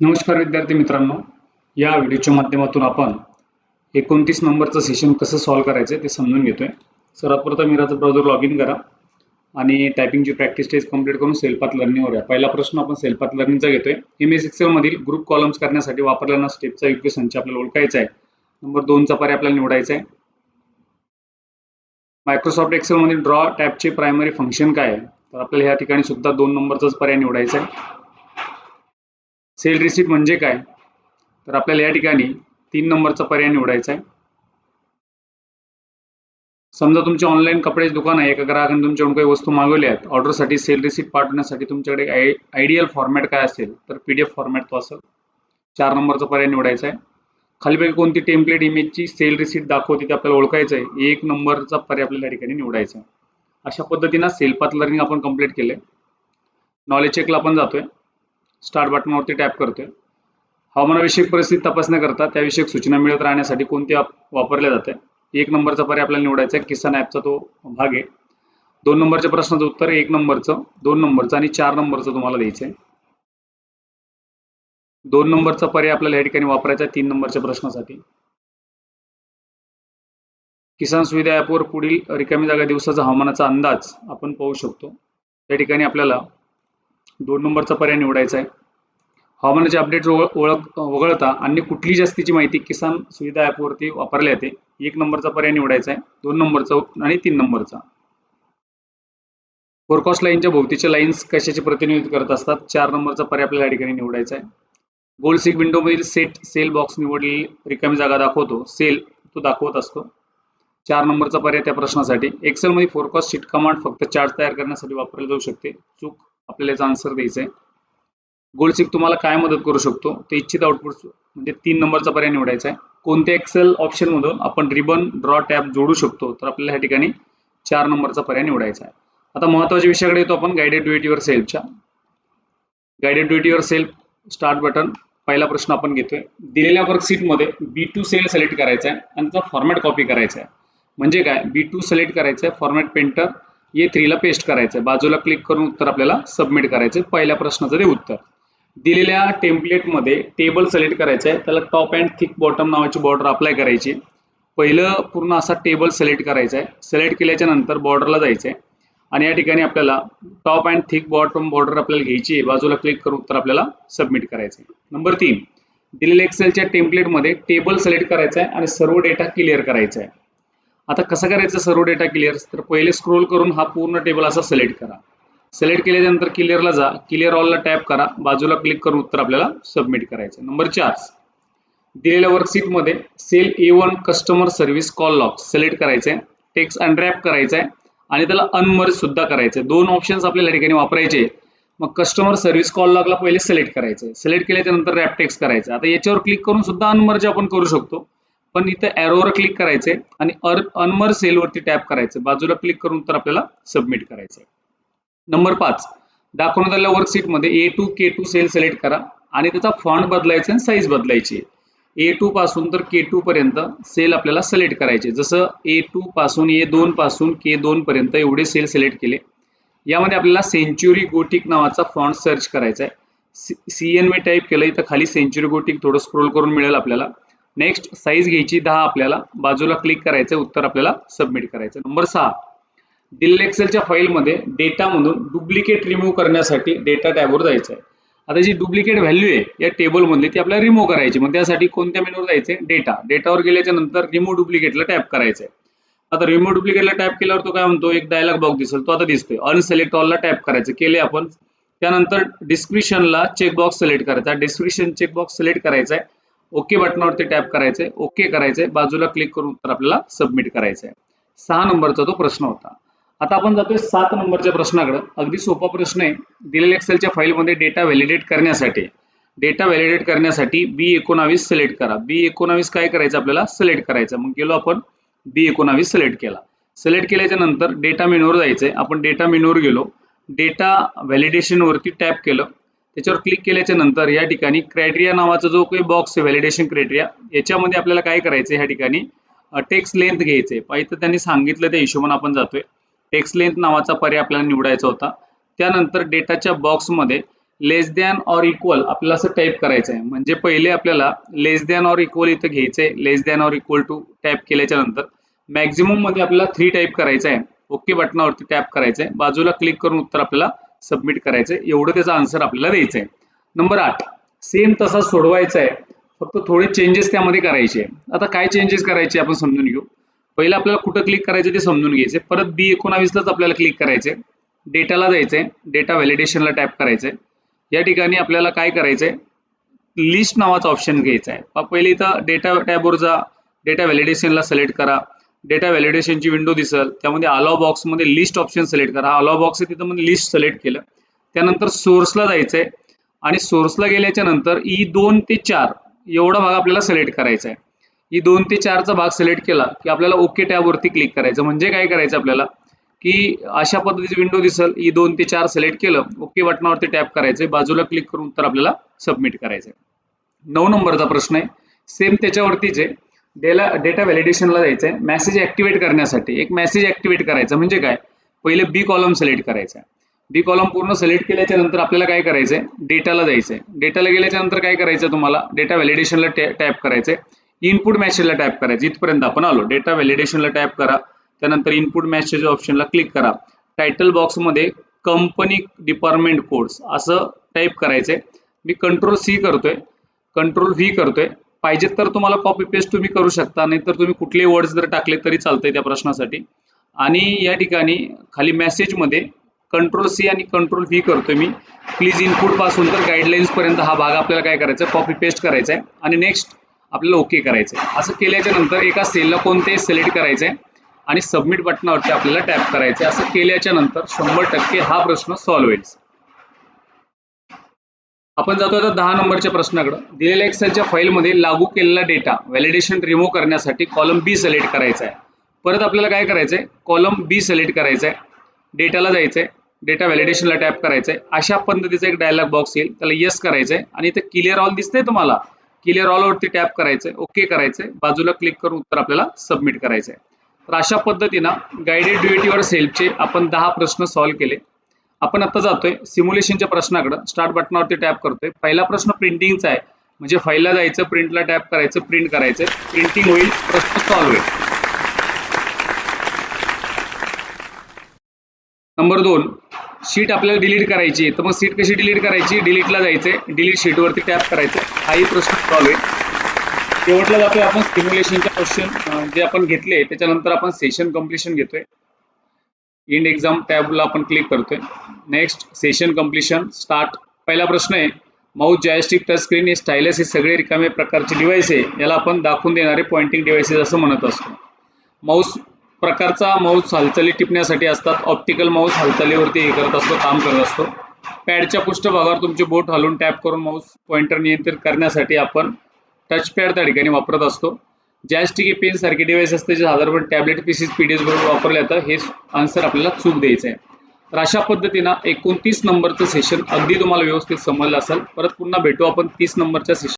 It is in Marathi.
नमस्कार विद्यार्थी मित्रांनो. या व्हिडिओच्या माध्यमातून आपण एकोणतीस नंबरचं सेशन कसं सॉल्व्ह करायचं ते समजून घेतोय. सर्वात प्रथम मिराचं ब्राउझर लॉग इन करा आणि टायपिंगची प्रॅक्टिस टेस्ट कंप्लीट करून सेल्फात लर्निंगवर या. पहिला प्रश्न आपण सेल्फात लर्निंगचा घेतोय. एम एस एक्सेलमधील ग्रुप कॉलम्स करण्यासाठी वापरलेला स्टेपचा योग्य संच आपल्याला ओळखायचा आहे. नंबर दोनचा पर्याय आपल्याला निवडायचा आहे. मायक्रोसॉफ्ट एक्सेलमध्ये ड्रॉ टॅबचे प्रायमरी फंक्शन काय आहे? तर आपल्याला ह्या ठिकाणी सुद्धा दोन नंबरचाच पर्याय निवडायचा आहे. सेल रिसिप्ट म्हणजे काय? तर आपल्याला या ठिकाणी तीन नंबरचा पर्याय निवडायचा आहे. समजा तुमचे ऑनलाईन कपड्याचे दुकान आहे एका ग्राहकाने तुमच्याकडून काही वस्तू मागवल्या आहेत ऑर्डरसाठी सेल रिसिप्ट पाठवण्यासाठी तुमच्याकडे आय आयडियल फॉर्मॅट काय असेल तर पीडीएफ फॉर्मॅट तो असेल. चार नंबरचा पर्याय निवडायचा आहे. खालीपैकी कोणती टेम्पलेट इमेजची सेल रिसिप्ट दाखवते ते आपल्याला ओळखायचं आहे एक नंबरचा पर्याय आपल्याला या ठिकाणी निवडायचा आहे. अशा पद्धतीनं सेल्फात लर्निंग आपण कंप्लीट केलंय. नॉलेज चेकला आपण जातोय. स्टार्ट बटनावरती टॅप करतोय. हवामानाविषयक परिस्थिती तपासण्याकरता त्याविषयक सूचना मिळत राहण्यासाठी कोणते वापरल्या जाते? एक नंबरचा पर्याय आपल्याला निवडायचा आहे किसान ॲपचा तो भाग आहे. दोन नंबरच्या प्रश्नाचं उत्तर एक नंबरचं दोन नंबरचं आणि चार नंबरचं तुम्हाला द्यायचं आहे दोन नंबरचा पर्याय आपल्याला या ठिकाणी वापरायचा आहे तीन नंबरच्या प्रश्नासाठी. किसान सुविधा ॲपवर पुढील रिकामी जागा दिवसाचा हवामानाचा अंदाज आपण पाहू शकतो. त्या ठिकाणी आपल्याला दोन नंबरचा पर्याय निवडायचा आहे. हवामानाचे अपडेट ओळख वगळता अन्य कुठली जास्तीची माहिती किसान सुविधा ॲपवरती वापरल्या जाते एक नंबरचा पर्याय निवडायचा आहे दोन नंबरचा आणि तीन नंबरचा. फोरकॉस्ट लाईनच्या भोवतीच्या लाईन्स कशाचे प्रतिनिधित्व करत असतात चार नंबरचा पर्याय आपल्याला या ठिकाणी निवडायचा आहे. गोल्ड सिक विंडोमधील सेट सेल बॉक्स निवडलेली रिकामी जागा दाखवतो सेल तो दाखवत असतो. चार नंबरचा पर्याय त्या प्रश्नासाठी. एक्सेलमध्ये फोरकॉस्ट शीट कमांड फक्त चार्ट तयार करण्यासाठी वापरले जाऊ शकते. चूक आपल्याला याचा आन्सर द्यायचा आहे. गोल्डसिक तुम्हाला काय मदत करू शकतो? ते इच्छित आउटपुट म्हणजे तीन नंबरचा पर्याय निवडायचा आहे. कोणत्या एक्सेल ऑप्शनमधून आपण रिबन ड्रॉ टॅब जोडू शकतो? तर आपल्याला ह्या ठिकाणी चार नंबरचा पर्याय निवडायचा आहे. आता महत्त्वाच्या विषयाकडे येतो आपण. Guided to your सेल्फच्या guided to yourself start button पहिला प्रश्न आपण घेतोय. दिलेल्या वर्कशीटमध्ये बी टू सेल सिलेक्ट करायचा आहे आणि त्याचा फॉर्मॅट कॉपी करायचा आहे. म्हणजे काय? बी टू सिलेक्ट करायचं आहे. फॉर्मॅट पेंटर ये थ्रीला पेस्ट करायचं आहे बाजूला क्लिक करून उत्तर आपल्याला सबमिट करायचं आहे पहिल्या प्रश्नाचं ते उत्तर. दिलेल्या टेम्पलेटमध्ये टेबल सिलेक्ट करायचं आहे त्याला टॉप अँड थिक बॉटम नावाची बॉर्डर अप्लाय करायची. पहिलं पूर्ण असा टेबल सिलेक्ट करायचा आहे सिलेक्ट केल्याच्यानंतर बॉर्डरला जायचं आहे आणि या ठिकाणी आपल्याला top and thick bottom border आपल्याला घ्यायची आहे. बाजूला क्लिक करून उत्तर आपल्याला सबमिट करायचं आहे नंबर तीन. दिलेल्या एक्सेलच्या टेम्पलेटमध्ये टेबल सिलेक्ट करायचं आहे आणि सर्व डेटा क्लिअर करायचा आहे आता कसं करायचं सर्व डेटा क्लिअर तर पहिले स्क्रोल करून हा पूर्ण टेबल असा सिलेक्ट करा. सिलेक्ट केल्यानंतर क्लिअरला जा. क्लिअर ऑलला टॅप करा. बाजूला क्लिक करून उत्तर आपल्याला सबमिट करायचं नंबर चार. दिलेल्या वर्कशीटमध्ये cell A one customer service call lock select करायचं आहे. टेक्स्ट अनरॅप करायचं आहे. आणि त्याला अनमर्ज सुद्धा करायचं आहे. दोन ऑप्शन्स आपल्याला ठिकाणी वापरायचे मग कस्टमर सर्व्हिस कॉल लॉकला पहिले सिलेक्ट करायचं आहे. सिलेक्ट केल्याच्यानंतर रॅप टेक्स्ट करायचं आता याच्यावर क्लिक करून सुद्धा अनमर्ज आपण करू शकतो. पण इथं ॲरोवर क्लिक करायचंय आणि अर अनमर सेलवरती टॅप करायचं बाजूला क्लिक करून तर आपल्याला सबमिट करायचंय. नंबर पाच. दाखवण्यात आलेल्या वर्कशीटमध्ये A two K two cell select करा आणि त्याचा फॉन्ट बदलायचा आणि साईज बदलायची ए टू पासून तर के टू पर्यंत सेल आपल्याला सिलेक्ट करायचे जसं ए टू पासून ए दोन पासून के दोन पर्यंत एवढे सेल सिलेक्ट केले. यामध्ये आपल्याला सेंच्युरी गोटिक नावाचा फॉन्ट सर्च करायचा आहे. सी एन मी टाईप केलं इथं खाली सेंच्युरी गोटिक थोडं स्क्रोल करून मिळेल आपल्याला. नेक्स्ट साईज घ्यायची दहा आपल्याला. बाजूला क्लिक करायचं उत्तर आपल्याला सबमिट करायचं नंबर सहा. दिलेल्या एक्सेलच्या फाईलमध्ये डेटामधून डुप्लिकेट रिमूव्ह करण्यासाठी डेटा टॅबवर जायचं आहे आता जी डुप्लिकेट व्हॅल्यू आहे या टेबलमधली ती आपल्याला रिमूव्ह करायची. मग त्यासाठी कोणत्या मेनूवर जायचे डेटा डेटावर गेल्याच्यानंतर रिमूव्ह डुप्लिकेटला टॅप करायचं आहे आता रिमूव्ह डुप्लिकेटला टॅप केल्यावर तो काय म्हणतो? एक डायलॉग बॉक्स दिसेल तो आता दिसतोय. अनसिलेक्ट ऑलला टॅप करायचं. केले आपण. त्यानंतर डिस्क्रिप्शनला चेकबॉक्स सिलेक्ट करायचा. डिस्क्रिप्शन चेकबॉक्स सिलेक्ट करायचा आहे ओके बटनावरती टॅप करायचंय ओके करायचंय बाजूला क्लिक करून तर आपल्याला सबमिट करायचंय. सहा नंबरचा तो प्रश्न होता. आता आपण जातोय सात नंबरच्या प्रश्नाकडे. अगदी सोपा प्रश्न आहे. दिलेल्या एक्सेलच्या फाईलमध्ये डेटा व्हॅलिडेट करण्यासाठी डेटा व्हॅलिडेट करण्यासाठी बी एकोणावीस सिलेक्ट करा. बी एकोणावीस काय करायचं आपल्याला? सिलेक्ट करायचं. मग गेलो आपण बी एकोणावीस सिलेक्ट केला. सिलेक्ट केल्याच्यानंतर डेटा मेनूवर जायचंय. आपण डेटा मेनूवर गेलो. डेटा व्हॅलिडेशनवरती टॅप केलं. त्याच्यावर क्लिक केल्याच्यानंतर या ठिकाणी क्रायटेरिया नावाचा जो काही बॉक्स आहे व्हॅलिडेशन क्रायटेरिया याच्यामध्ये आपल्याला काय करायचं ह्या ठिकाणी? टेक्स्ट लेंथ घ्यायचे पाहिजे त्यांनी सांगितलं त्या हिशोबाने आपण जातोय. टेक्स्ट लेंथ नावाचा पर्याय आपल्याला निवडायचा होता. त्यानंतर डेटाच्या बॉक्समध्ये लेस दॅन ऑर इक्वल आपल्याला असं टाईप करायचं आहे म्हणजे पहिले आपल्याला लेस दॅन ऑर इक्वल इथं घ्यायचंय. Less than or equal to tap केल्याच्यानंतर मॅक्झिमममध्ये आपल्याला थ्री टाईप करायचं आहे ओके बटनावरती टॅप करायचं आहे बाजूला क्लिक करून उत्तर आपल्याला सबमिट करायचं आहे एवढं त्याचा आन्सर आपल्याला द्यायचं आहे नंबर आठ. सेम तसा सोडवायचा आहे फक्त थोडे चेंजेस त्यामध्ये करायचे. आहे आता काय चेंजेस करायचे आपण समजून घेऊ. पहिलं आपल्याला कुठं क्लिक करायचं ते समजून घ्यायचे परत बी एकोणावीसलाच आपल्याला क्लिक करायचे डेटाला जायचंय डेटा व्हॅलिडेशनला टॅप करायचंय. या ठिकाणी आपल्याला काय करायचंय? लिस्ट नावाचा ऑप्शन घ्यायचा आहे पहिले इथं डेटा टॅबवर जा. डेटा व्हॅलिडेशनला सिलेक्ट करा. डेटा व्हॅलिडेशनची विंडो दिसेल त्यामध्ये अलाव बॉक्समध्ये लिस्ट ऑप्शन सिलेक्ट करा. अलाव बॉक्स आहे तिथं म्हणजे लिस्ट सिलेक्ट केलं. त्यानंतर सोर्सला जायचंय आणि सोर्सला गेल्याच्यानंतर ई दोन ते चार एवढा भाग आपल्याला सिलेक्ट करायचा आहे. ई दोन ते चारचा भाग सिलेक्ट केला की आपल्याला ओके टॅबवरती क्लिक करायचं. म्हणजे काय करायचं आपल्याला? की अशा पद्धतीची विंडो दिसेल ई दोन ते चार सिलेक्ट केलं ओके बटनावरती टॅप करायचंय. बाजूला क्लिक करून तर आपल्याला सबमिट करायचंय. नऊ नंबरचा प्रश्न आहे. सेम त्याच्यावरतीच आहे. डेला डेटा व्हॅलिडेशनला जायचं आहे मेसेज ऍक्टिव्हेट करण्यासाठी. एक मेसेज ऍक्टिवेट करायचा म्हणजे काय? पहिले बी कॉलम सिलेक्ट करायचा. आहे बी कॉलम पूर्ण सिलेक्ट केल्याच्यानंतर आपल्याला काय करायचंय? डेटाला जायचंय. डेटाला गेल्याच्यानंतर काय करायचं तुम्हाला? डेटा व्हॅलिडेशनला टॅप करायचंय. इनपुट मॅसेजला टॅप करायचं. इथपर्यंत आपण आलो. डेटा व्हॅलिडेशनला टॅप करा. त्यानंतर इनपुट मॅसेज ऑप्शनला क्लिक करा. टायटल बॉक्समध्ये कंपनी डिपार्टमेंट कोड्स असं टाईप करायचंय. मी कंट्रोल सी करतोय. कंट्रोल व्ही करतोय. पाहिजे तर तुम्हाला कॉपी पेस्ट तुम्ही करू शकता नाही तर तुम्ही कुठले वर्ड्स जर टाकले तरी चालतंय त्या प्रश्नासाठी. आणि या ठिकाणी खाली मेसेजमध्ये कंट्रोल सी आणि कंट्रोल व्ही करतोय मी. प्लीज इनपुटपासून तर गाईडलाईन्सपर्यंत हा भाग आपल्याला काय करायचा कॉपी पेस्ट करायचा आहे आणि नेक्स्ट आपल्याला ओके करायचं आहे असं केल्याच्यानंतर एका सेलला कोणते सिलेक्ट करायचं आहे आणि सबमिट बटनावरती आपल्याला टॅप करायचं आहे असं केल्याच्यानंतर शंभर टक्के हा प्रश्न सॉल्व्ह होईल. आपण जातो आता दहा नंबरच्या प्रश्नाकडे. दिलेल्या एक्सेलच्या फाईलमध्ये लागू केलेला डेटा व्हॅलिडेशन रिमूव्ह करण्यासाठी कॉलम बी सिलेक्ट करायचा आहे. परत आपल्याला काय करायचं आहे कॉलम बी सिलेक्ट करायचं आहे डेटाला जायचं आहे डेटा व्हॅलिडेशनला टॅप करायचं आहे अशा पद्धतीचा एक डायलॉग बॉक्स येईल. त्याला येस करायचं आहे आणि इथे क्लिअर ऑल दिसतंय तुम्हाला. क्लिअर ऑलवरती टॅप करायचं आहे ओके करायचं आहे बाजूला क्लिक करून उत्तर आपल्याला सबमिट करायचं आहे तर अशा पद्धतीनं गायडेड ड्युटीवर सेल्फचे आपण दहा प्रश्न सॉल्व्ह केले. आपण आता जातोय सिम्युलेशनच्या प्रश्नाकडे. स्टार्ट बटनावरती टॅप करतोय. पहिला प्रश्न प्रिंटिंगचा आहे. म्हणजे फाईलला जायचं प्रिंटला टॅप करायचं प्रिंट करायचं. प्रिंटिंग होईल प्रश्न सॉल्व्ह होईल. नंबर दोन. शीट आपल्याला डिलीट करायची तर मग सीट कशी डिलीट करायची? डिलीटला जायचंय. डिलीट शीटवरती टॅप करायचं हाही प्रश्न सॉल्व्ह होईल. शेवटला जातोय आपण सिम्युलेशनचे क्वेश्चन जे आपण घेतले त्याच्यानंतर आपण सेशन कम्प्लिशन घेतोय. इंड एक्झाम टॅबला आपण क्लिक करतोय. नेक्स्ट सेशन कम्प्लिशन स्टार्ट पहिला प्रश्न आहे माऊस जॉयस्टिक टच स्क्रीन हे स्टायलस हे सगळे रिकामे प्रकारचे डिव्हाइस आहे याला आपण दाखवून देणारे पॉइंटिंग डिव्हाइसेस असं म्हणत असतो. माऊस प्रकारचा माऊस हालचाली टिपण्यासाठी असतात. ऑप्टिकल माऊस हालचालीवरती हे करत असतो काम करत असतो. पॅडच्या पृष्ठभागावर तुमचे बोट हलवून टॅप करून माऊस पॉइंटर नियंत्रित करण्यासाठी आपण टचपॅड त्या ठिकाणी वापरत असतो. जॅस्टिक पेन सारखे डिव्हाइस असते जे साधारणपणे टॅबलेट पीसीस पीडीएस बरोबर वापरले जातं हे आन्सर आपल्याला चूक द्यायचं आहे. तर अशा पद्धतीनं एकोणतीस नंबरचं सेशन अगदी तुम्हाला व्यवस्थित समजलं असेल. परत पुन्हा भेटू आपण तीस नंबरच्या सेशन